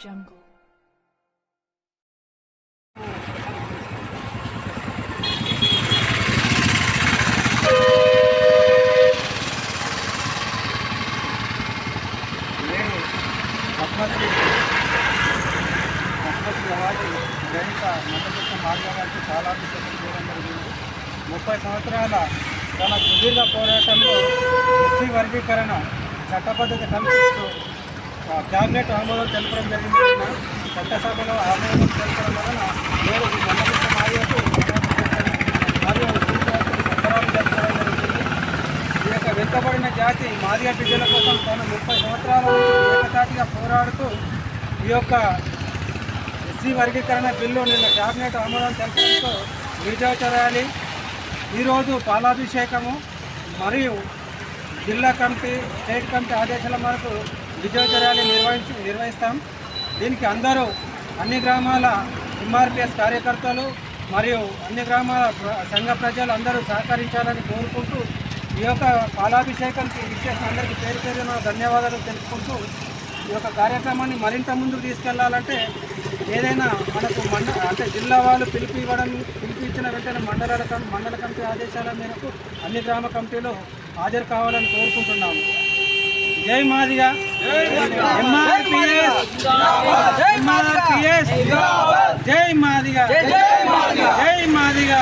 jungle. संवसाल मुफ संवर तन सुदीर्घ पोराटी वर्गीकरण चटपद्धति క్యాబినెట్ ఆమోదం తెలపడం జరిగింది నిన్న. చట్టసభలో ఆమోదం తెలపడం వలన నేను ఈ మండపత్ర మరియు జరపడం జరుగుతుంది ఈ యొక్క వెనుకబడిన జాతి మాదిగ బిడ్డల కోసం తను ముప్పై సంవత్సరాల నుంచి ఏకతాటిగా పోరాడుతూ ఈ యొక్క ఎస్సీ వర్గీకరణ బిల్లు నిన్న క్యాబినెట్ ఆమోదం తెలపడంతో విజయోత్సవ ర్యాలీ ఈరోజు పాలాభిషేకము మరియు జిల్లా కమిటీ స్టేట్ కమిటీ ఆదేశాల మేరకు విజయోత్సవ నిర్వహించి నిర్వహిస్తాం. దీనికి అందరూ అన్ని గ్రామాల ఎంఆర్పిఎస్ కార్యకర్తలు మరియు అన్ని గ్రామాల ప్ర- సంఘ ప్రజలు అందరూ సహకరించాలని కోరుకుంటూ ఈ యొక్క పాలాభిషేకానికి విశేషం అందరికీ పేరు పేరున ధన్యవాదాలు తెలుపుకుంటూ ఈ యొక్క కార్యక్రమాన్ని మరింత ముందుకు తీసుకెళ్ళాలంటే ఏదైనా మనకు మండ అంటే జిల్లా వాళ్ళు పిలిపి ఇవ్వడం పిలిపించిన వెంటనే మండలాల మండల కమిటీ ఆదేశాల మేరకు అన్ని గ్రామ కమిటీలు హాజరు కావాలని కోరుకుంటున్నాము. జై మాదిగా. ఎంఆర్పిఎస్ ఎంఆర్పిఎస్ జై మాదిగా. జై మాదిగా.